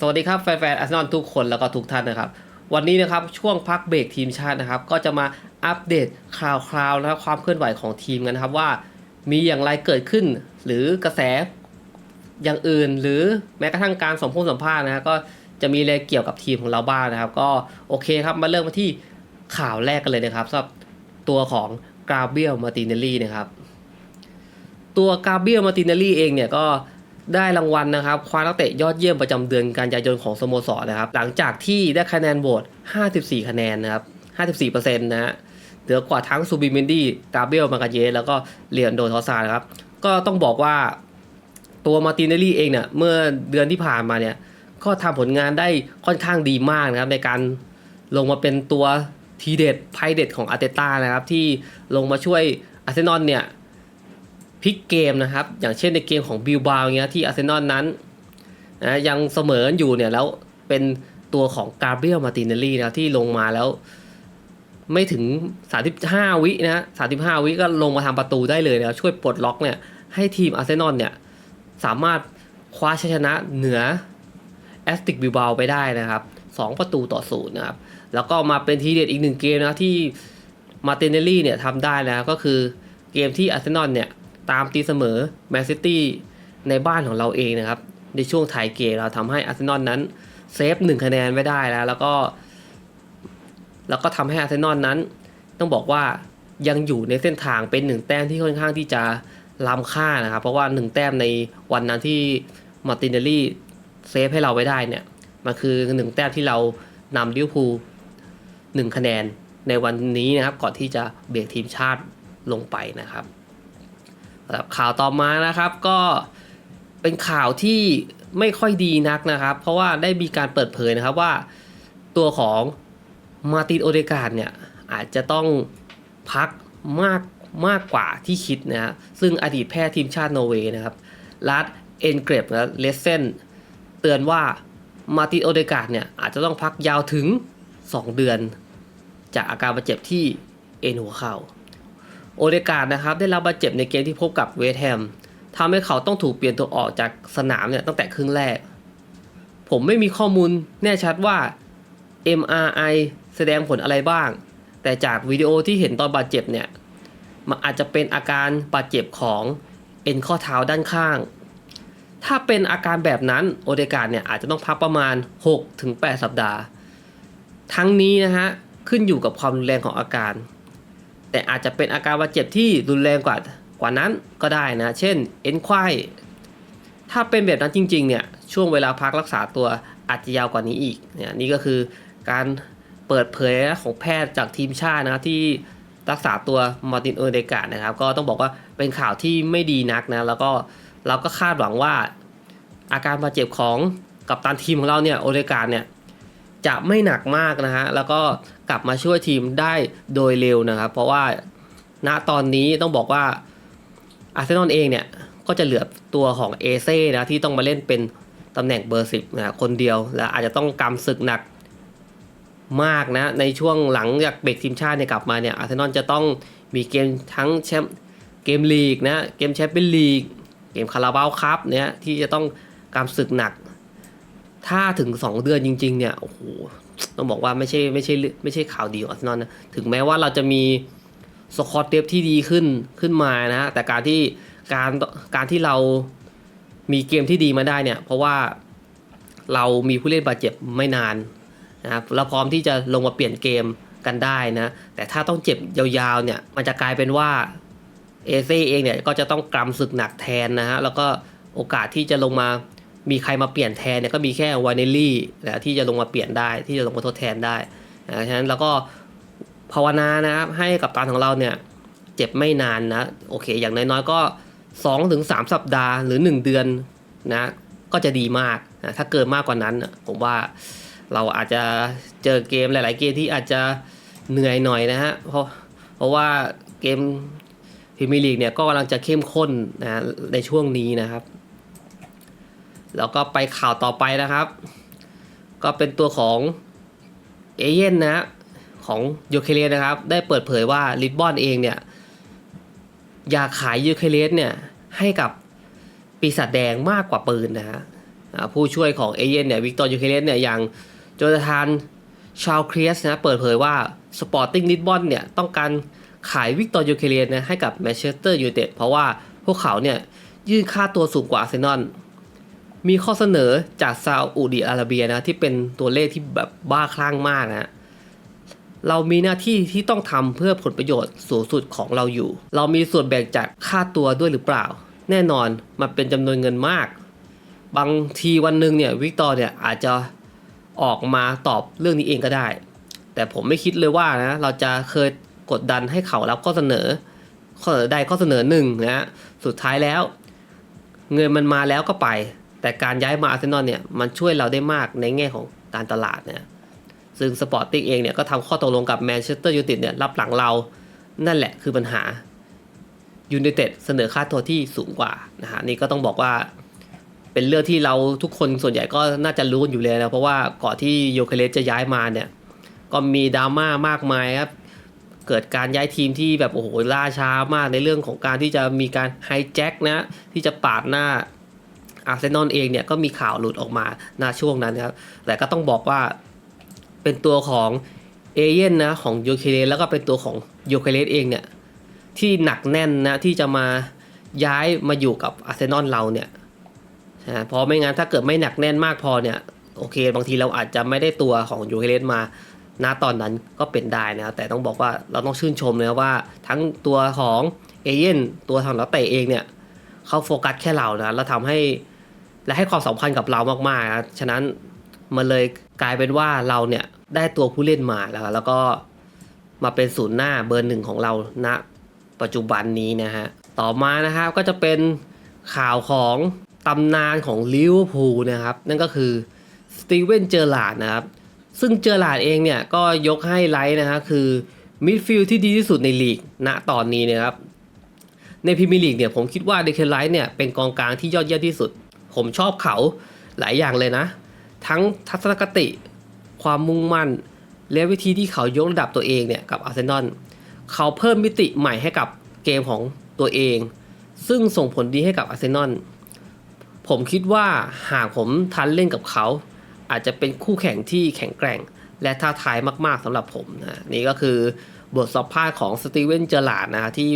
สวัสดีครับแฟนๆอาร์เซนอลทุกคนแล้วก็ทุกท่านนะครับ วันนี้นะครับช่วงพักเบรกทีมชาตินะครับ ก็จะมาอัปเดตข่าวคราวนะครับความเคลื่อนไหวของทีมกันนะครับว่า มีอย่างไรเกิดขึ้น หรือกระแสอย่างอื่น หรือแม้กระทั่งการสมพงสัมภาษณ์นะฮะก็จะมีอะไรเกี่ยวกับทีมของเราบ้างนะครับ ก็โอเคครับมาเริ่มมาที่ข่าวแรกกันเลยนะครับสำหรับตัวของกราเบียลมาตินเนลลี่นะครับ ตัวกาเบียลมาตินเนลลี่เองเนี่ยก็ ได้รางวัลนะครับคว้านักเตะยอดเยี่ยมประจำเดือนกันยายนของสโมสรนะครับ หลังจากที่ได้คะแนนโหวต54 คะแนนนะครับ 54%นะฮะเหนือกว่าทั้งซูบิเมนดี้กาเบลมากาเยสแล้วก็เลียนโดทอซานะครับ ก็ต้องบอกว่าตัวมาตินเนลลี่เองเนี่ยเมื่อเดือนที่ผ่านมาเนี่ย ก็ทำผลงานได้ค่อนข้างดีมากนะครับ ในการลงมาเป็นตัวทีเด็ดไพเด็ดของอาร์เตต้านะครับ ที่ลงมาช่วยอาร์เซนอลเนี่ย พลิกเกมนะครับ อย่างเช่นในเกมของบิลบาวเงี้ยที่อาร์เซนอลนั้นนะยังเสมออยู่เนี่ยแล้วเป็นตัวของกาเบรียลมาตินเนลลี่นะที่ลงมาแล้ว ไม่ถึง 35 วินะ35 วิก็ลงมาทำประตูได้เลยนะช่วยปลดล็อกเนี่ยให้ทีมอาร์เซนอลเนี่ยสามารถคว้าชัยชนะเหนือแอสติกบิลบาวไปได้นะครับ 2 ประตูต่อศูนย์นะครับ แล้วก็มาเป็นทีเด็ดอีกหนึ่งเกมนะที่มาตินเนลลี่เนี่ยทำได้นะก็คือเกมที่อาร์เซนอลเนี่ย ตามตีเสมอแมนซิตี้ในบ้านของเราเองนะครับ ในช่วงท้ายเกมเราทำให้อาร์เซนอลนั้นเซฟหนึ่งคะแนนไว้ได้แล้ว แล้วก็ แล้วก็ทำให้อาร์เซนอลนั้น ต้องบอกว่ายังอยู่ในเส้นทางเป็นหนึ่งแต้มที่ค่อนข้างที่จะล้ำค่านะครับ เพราะว่าหนึ่งแต้มในวันนั้นที่มาร์ตินเนลลี่เซฟให้เราไว้ได้เนี่ยมันคือหนึ่งแต้มที่เรานำลิเวอร์พูลหนึ่งคะแนนในวันนี้นะครับ ก่อนที่จะเบรกทีมชาติลงไปนะครับ ข่าวต่อมานะครับก็เป็นข่าวที่ไม่ค่อยดีนักนะครับ เพราะว่าได้มีการเปิดเผยนะครับว่าตัวของมาตินโอเดกาดเนี่ยอาจจะต้องพักมากมากกว่าที่คิดนะฮะซึ่งอดีตแพทย์ทีมชาตินอร์เวย์นะครับลัดเอนเกรบและเลสเซนเตือนว่ามาตินโอเดกาดเนี่ยอาจจะต้องพักยาวถึง 2 เดือน จากอาการบาดเจ็บที่เอ็นหัวเข่า โอเดกาดนะครับได้รับบาดเจ็บในเกมที่พบกับเวสต์แฮมทำให้เขาต้องถูกเปลี่ยนตัวออกจากสนามเนี่ยตั้งแต่ครึ่งแรก ผมไม่มีข้อมูลแน่ชัดว่า MRI แสดงผลอะไรบ้าง แต่จากวิดีโอที่เห็นตอนบาดเจ็บเนี่ยมันอาจจะเป็นอาการบาดเจ็บของเอ็นข้อเท้าด้านข้าง ถ้าเป็นอาการแบบนั้นโอเดการ์ดเนี่ยอาจจะต้องพักประมาณ 6-8 สัปดาห์ ทั้งนี้นะฮะขึ้นอยู่กับความรุนแรงของอาการ แต่อาจจะเป็นอาการบาดเจ็บที่รุนแรงกว่ากว่านั้นก็ได้นะ เช่นเอ็นควายถ้าเป็นแบบนั้นจริงๆเนี่ยช่วงเวลาพักรักษาตัวอาจจะยาวกว่านี้อีกเนี่ยนี่ก็คือการเปิดเผยของแพทย์จากทีมชาตินะครับที่รักษาตัวมาร์ตินเออร์เดกาดนะครับ ก็ต้องบอกว่าเป็นข่าวที่ไม่ดีนักนะ แล้วก็เราก็คาดหวังว่า อาการบาดเจ็บของกัปตันทีมของเราเนี่ยโอเดกาดเนี่ย จะไม่หนักมากนะฮะแล้วก็กลับมาช่วยทีมได้โดยเร็วนะครับ เพราะว่าณตอนนี้ต้องบอกว่าอาร์เซนอลเองเนี่ยก็จะเหลือตัวของเอเซ่นะที่ต้องมาเล่นเป็นตำแหน่งเบอร์สิบนะคนเดียว และอาจจะต้องกำศึกหนักมากนะ ในช่วงหลังจากเบรกทีมชาติเนี่ยกลับมาเนี่ยอาร์เซนอลจะต้องมีเกมทั้งแชมป์เกมลีกนะเกมแชมเปี้ยนลีก เกมคาราบาวคัพเนี่ยที่จะต้องกำศึกหนัก ถ้าถึง 2 เดือนจริง ๆ เนี่ยโอ้โหต้องบอกว่าไม่ใช่ไม่ใช่ไม่ใช่ข่าวดีของอาร์เซนอลนะถึงแม้ว่าเราจะมีสกอตเดฟที่ดีขึ้นขึ้นมานะฮะแต่การที่การการที่เรามีเกมที่ดีมาได้เนี่ย เพราะว่าเรามีผู้เล่นบาดเจ็บไม่นานนะครับเราพร้อมที่จะลงมาเปลี่ยนเกมกันได้นะ แต่ถ้าต้องเจ็บยาวๆเนี่ย มันจะกลายเป็นว่าเอเซ่เองเนี่ยก็จะต้องกำศึกหนักแทนนะฮะแล้วก็โอกาสที่จะลงมา มีใครมาเปลี่ยนแทนเนี่ยก็มีแค่วานเนลลี่นะที่จะลงมาเปลี่ยนได้ที่จะลงมาทดแทนได้นะฉะนั้นเราก็ภาวนานะครับให้กับตาของเราเนี่ยเจ็บไม่นานนะโอเค อย่างน้อยๆก็ 2-3ถึงสัปดาห์หรือ 1 เดือนนะก็จะดีมากนะถ้าเกินมากกว่านั้น ผมว่าเราอาจจะเจอเกมหลาย ๆ เกมที่อาจจะเหนื่อยหน่อยนะฮะเพราะเพราะว่าเกมพรีเมียร์ลีกเนี่ยก็กำลังจะเข้มข้นนะในช่วงนี้นะครับ แล้วก็ไปข่าวต่อไปนะครับ ก็เป็นตัวของเอเย่นนะของยูเคเรสนะครับ ได้เปิดเผยว่าลิสบอนเองเนี่ยอยากขายยูเคเรสเนี่ยให้กับปีศาจแดงมากกว่าปืนนะฮะผู้ช่วยของเอเย่นเนี่ยวิกตอร์ยูเคเลสเนี่ยอย่างโจนาธานชาวครีสนะเปิดเผยว่าสปอร์ติ้งลิสบอนเนี่ยต้องการขายวิกตอร์ยูเคเลสนะให้กับแมนเชสเตอร์ยูไนเต็ดเพราะว่าพวกเขาเนี่ยยื่นค่าตัวสูงกว่าอาร์เซนอล มีข้อเสนอจากซาอุดิอาระเบียนะที่เป็นตัวเลขที่แบบบ้าคลั่งมากนะเรามีหน้าที่ที่ต้องทำเพื่อผลประโยชน์สูงสุดของเราอยู่ เรามีส่วนแบ่งจากค่าตัวด้วยหรือเปล่า แน่นอนมันเป็นจำนวนเงินมาก บางทีวันหนึ่งเนี่ยวิกตอร์เนี่ยอาจจะออกมาตอบเรื่องนี้เองก็ได้ แต่ผมไม่คิดเลยว่านะเราจะเคยกดดันให้เขารับข้อเสนอ ข้อเสนอใดข้อเสนอหนึ่งนะสุดท้ายแล้ว เงินมันมาแล้วก็ไป แต่การย้ายมาอาร์เซนอลเนี่ยมันช่วยเราได้มากในแง่ของการตลาดเนี่ยซึ่งสปอร์ติ้งเองเนี่ยก็ทำข้อตกลงกับแมนเชสเตอร์ยูไนเต็ดเนี่ยรับหลังเรา นั่นแหละคือปัญหายูไนเต็ดเสนอค่าตัวที่สูงกว่านะฮะนี่ก็ต้องบอกว่าเป็นเรื่องที่เราทุกคนส่วนใหญ่ก็น่าจะรู้กันอยู่เลยนะเพราะว่าก่อนที่โยเคเลสจะย้ายมาเนี่ยก็มีดราม่ามากมายครับเกิดการย้ายทีมที่แบบโอ้โหล่าช้ามากในเรื่องของการที่จะมีการไฮแจ็คนะที่จะปาดหน้า อาร์เซนอลเองเนี่ยก็มีข่าวหลุดออกมาหน้าช่วงนั้นครับแต่ก็ต้องบอกว่าเป็นตัวของเอเย่นนะของโยเคเลสแล้วก็เป็นตัวของโยเคเลสเองเนี่ยที่หนักแน่นนะที่จะมาย้ายมาอยู่กับอาร์เซนอลเราเนี่ยนะเพราะไม่งั้นถ้าเกิดไม่หนักแน่นมากพอเนี่ยโอเค บางทีเราอาจจะไม่ได้ตัวของโยเคเลสมาณตอนนั้นก็เป็นได้นะครับแต่ต้องบอกว่าเราต้องชื่นชมเลยนะว่าทั้งตัวของเอเย่นตัวทางนักเตะเองเนี่ยเขาโฟกัสแค่เรานะแล้วทำให้ และให้ความสำคัญกับเรามากๆนะฉะนั้นมันเลยกลายเป็นว่าเราเนี่ยได้ตัวผู้เล่นมาแล้ว แล้วก็มาเป็นศูนย์หน้าเบอร์หนึ่งของเราณปัจจุบันนี้นะฮะ ต่อมานะครับก็จะเป็นข่าวของตำนานของลิเวอร์พูลนะครับ นั่นก็คือสตีเวนเจอร์ลาดนะครับ ซึ่งเจอร์ลาดเองเนี่ยก็ยกให้ไลท์นะฮะคือมิดฟิลด์ที่ดีที่สุดในลีกณตอนนี้นะครับ ในพรีเมียร์ลีกเนี่ยผมคิดว่าเดค n ไลท์เนี่ยเป็นกองกลางที่ยอดเยี่ยมที่สุด ผมชอบเขาหลายอย่างเลยนะ ทั้งทัศนคติ ความมุ่งมั่น และวิธีที่เขายกระดับตัวเองเนี่ยกับอาร์เซนอลเขาเพิ่มมิติใหม่ให้กับเกมของตัวเอง ซึ่งส่งผลดีให้กับอาร์เซนอลผมคิดว่าหากผมทันเล่นกับเขา อาจจะเป็นคู่แข่งที่แข็งแกร่ง และท้าทายมาก ๆสำหรับผมนะนี่ก็คือบทสัมภาษณ์ของสตีเวนเจอร์ลาร์ดนะที่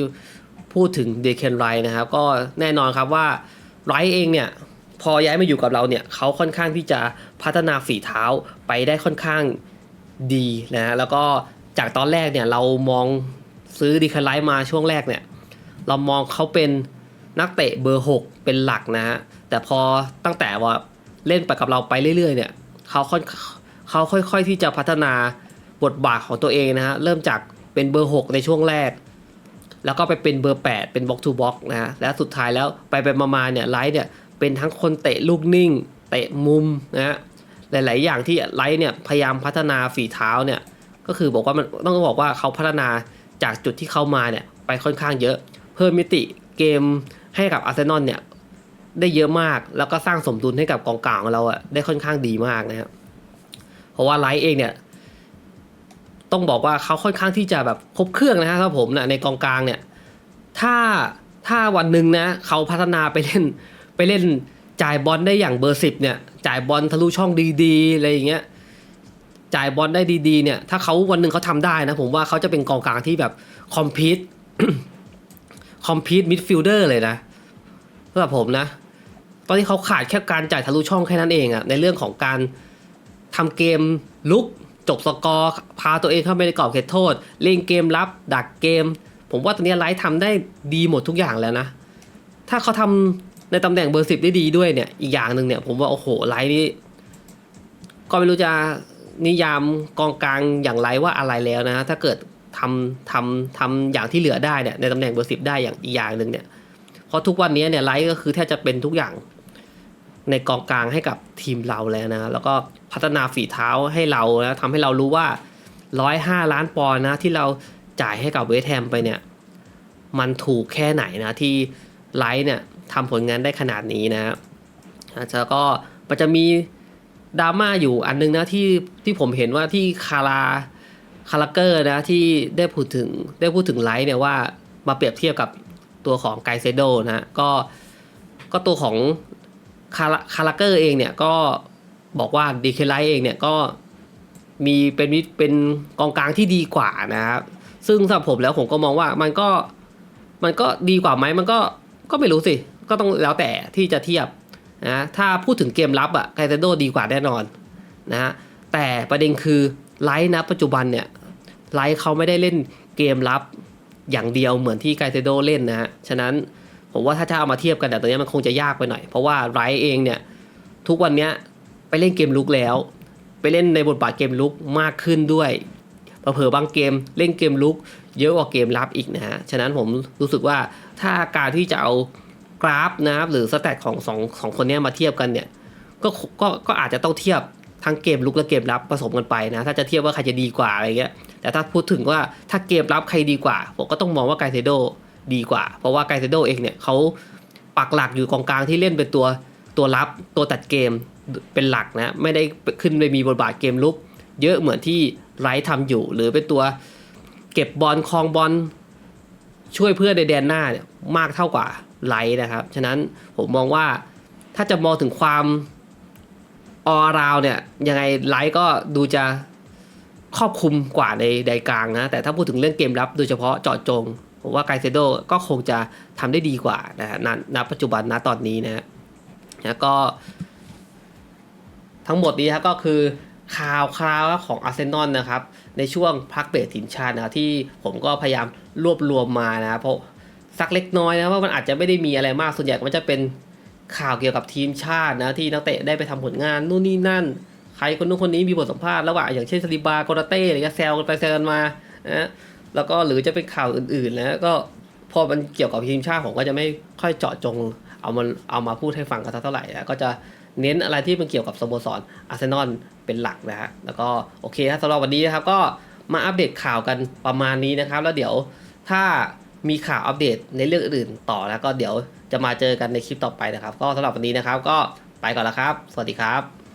พูดถึงเดเคนไรนะครับก็แน่นอนครับว่าไรเองเนี่ย พอย้ายมาอยู่กับเราเนี่ยเขาค่อนข้างที่จะพัฒนาฝีเท้าไปได้ค่อนข้างดีนะแล้วก็จากตอนแรกเนี่ยเรามองซื้อดีคันไลท์มาช่วงแรกเนี่ยเรามองเขาเป็นนักเตะเบอร์ 6 เป็นหลักนะฮะแต่พอตั้งแต่ว่าเล่นไปกับเราไปเรื่อยๆเนี่ยเขาค่อยเขาค่อยๆที่จะพัฒนาบทบาทของตัวเองนะฮะเริ่มจากเป็นเบอร์ 6 ในช่วงแรก แล้วก็ไปเป็นเบอร์ 8 เป็นบ็อกทูบ็อกนะฮะแล้วสุดท้ายแล้วไปไปมาๆเนี่ยไลท์เนี่ย เป็นทั้งคนเตะลูกนิ่ง เตะมุมนะฮะหลาย ๆ อย่างที่ไลท์เนี่ยพยายามพัฒนาฝีเท้าเนี่ยก็คือบอกว่ามันต้องบอกว่าเขาพัฒนาจากจุดที่เขามาเนี่ยไปค่อนข้างเยอะ เพิ่มมิติเกมให้กับอาร์เซนอลเนี่ยได้เยอะมากแล้วก็สร้างสมดุลให้กับกองกลางของเราอะได้ค่อนข้างดีมากนะครับเพราะว่าไลท์เองเนี่ยต้องบอกว่าเขาค่อนข้างที่จะแบบครบเครื่องนะครับผมนะในกองกลางเนี่ยถ้าถ้าวันหนึ่งนะเขาพัฒนาไปเล่น ไปเล่นจ่ายบอลได้อย่างเบอร์สิบเนี่ย จ่ายบอลทะลุช่องดีๆอะไรอย่างเงี้ยจ่ายบอลได้ดีๆ เนี่ย ถ้าเขาวันหนึ่งเขาทำได้นะ ผมว่าเขาจะเป็นกองกลางที่แบบคอมพิวคอมพิวมิดฟิลเดอร์เลยนะสำหรับผมนะ ตอนที่เขาขาดแค่การจ่ายทะลุช่องแค่นั้นเองอะในเรื่องของการทำเกมลุกจบสกอร์ พาตัวเองเข้าไปในกรอบเขตโทษ เล่นเกมรับ ดักเกม ผมว่าตอนนี้ไลท์ทำได้ดีหมดทุกอย่างแล้วนะ ถ้าเขาทำ ในตำแหน่งเบอร์สิบได้ดีด้วยเนี่ยอีกอย่างหนึ่งเนี่ยผมว่าโอ้โหไลท์นี่ก็ไม่รู้จะนิยามกองกลางอย่างไรว่าอะไรแล้วนะถ้าเกิดทำทำทำอย่างที่เหลือได้เนี่ยในตำแหน่งเบอร์สิบได้อย่างอีกอย่างหนึ่งเนี่ยเพราะทุกวันนี้เนี่ยไลท์ก็คือแทบจะเป็นทุกอย่างในกองกลางให้กับทีมเราแล้วนะแล้วก็พัฒนาฝีเท้าให้เราแล้วทำให้เรารู้ว่าร้อยห้าล้านปอนด์นะที่เราจ่ายให้กับเวสต์แฮมไปเนี่ย มันถูกแค่ไหนนะที่ไลท์เนี่ย ทำผลงานได้ขนาดนี้นะแล้วก็มันจะมีดราม่าอยู่อันนึงนะที่ที่ผมเห็นว่าที่คาราคาราเกอร์นะที่ได้พูดถึงได้พูดถึงไลท์เนี่ยว่ามาเปรียบเทียบกับตัวของไกเซโดนะก็ก็ตัวของคาราคาราเกอร์เองเนี่ยก็บอกว่าดีเคไลท์เองเนี่ยก็มีเป็นมิเป็นกองกลางที่ดีกว่านะครับซึ่งสำหรับผมแล้วผมก็มองว่ามันก็มันก็ดีกว่าไหมมันก็ก็ไม่รู้สิ ก็ต้องแล้วแต่ที่จะเทียบนะถ้าพูดถึงเกมรับอะไกเซโดดีกว่าแน่นอนนะฮะแต่ประเด็นคือไลท์นะปัจจุบันเนี่ยไลท์เขาไม่ได้เล่นเกมรับอย่างเดียวเหมือนที่ไกเซโดเล่นนะฮะฉะนั้นผมว่าถ้าจะเอามาเทียบกันแต่ตอนนี้มันคงจะยากไปหน่อย เพราะว่าไรท์เองเนี่ยทุกวันเนี้ยไปเล่นเกมลุกแล้ว ไปเล่นในบทบาทเกมลุกมากขึ้นด้วยเผลอบางเกมเล่นเกมลุกเยอะกว่าเกมรับอีกนะฮะ ฉะนั้นผมรู้สึกว่าถ้าการที่จะเอา กราฟนะครับหรือสแตทของสองสองคนนี้มาเทียบกันเนี่ยก็ก็ก็อาจจะต้องเทียบทั้งเกมลุกและเกมรับผสมกันไปนะถ้าจะเทียบว่าใครจะดีกว่าอะไรเงี้ยแต่ถ้าพูดถึงว่าถ้าเกมรับใครดีกว่า ผมก็ต้องมองว่าไกเซโดดีกว่า เพราะว่าไกเซโดเองเนี่ยเขาปักหลักอยู่กองกลางที่เล่นเป็นตัวตัวรับตัวตัดเกมเป็นหลักนะไม่ได้ขึ้นไปมีบทบาทเกมลุก เยอะเหมือนที่ไรท์ทำอยู่ หรือเป็นตัวเก็บบอลคลองบอลช่วยเพื่อนในแดนหน้าเนี่ยมากเท่ากว่า ไรท์นะครับ ฉะนั้นผมมองว่าถ้าจะมองถึงความออราวเนี่ยยังไงไลท์ก็ดูจะครอบคลุมกว่าในใดกลางนะ แต่ถ้าพูดถึงเรื่องเกมรับโดยเฉพาะเจาะจง ผมว่าไกเซโดก็คงจะทำได้ดีกว่านะฮะณณปัจจุบันนะตอนนี้นะฮะแล้วก็ ทั้งหมดนี้ครับก็คือข่าวคราวของอาร์เซนอลนะครับ ในช่วงพักเบรกทีมชาตินะที่ผมก็พยายามรวบรวมมานะเพราะ สักเล็กน้อยนะว่ามันอาจจะไม่ได้มีอะไรมากส่วนใหญ่มันจะเป็นข่าวเกี่ยวกับทีมชาตินะที่นักเตะได้ไปทำผลงานนู่นนี่นั่น ใครคนนู้นคนนี้มีบทสัมภาษณ์ระหว่างอย่างเช่นซาลิบาโกราเต้อะไรเงี้ยแซวกันไปแซวกันมานะแล้วก็หรือจะเป็นข่าวอื่นๆนะก็พอมันเกี่ยวกับทีมชาติผมก็จะไม่ค่อยเจาะจงเอามันเอามาพูดให้ฟังกันเท่าไหร่นะก็จะเน้นอะไรที่มันเกี่ยวกับสโมสรอาร์เซนอลเป็นหลักนะฮะแล้วก็โอเคนะสำหรับวันนี้นะครับก็มาอัปเดตข่าวกันประมาณนี้นะครับ แล้วเดี๋ยวถ้า มีข่าวอัปเดตในเรื่องอื่นต่อแล้วก็เดี๋ยวจะมาเจอกันในคลิปต่อไปนะครับ ก็สำหรับวันนี้นะครับ ก็ไปก่อนแล้วครับ สวัสดีครับ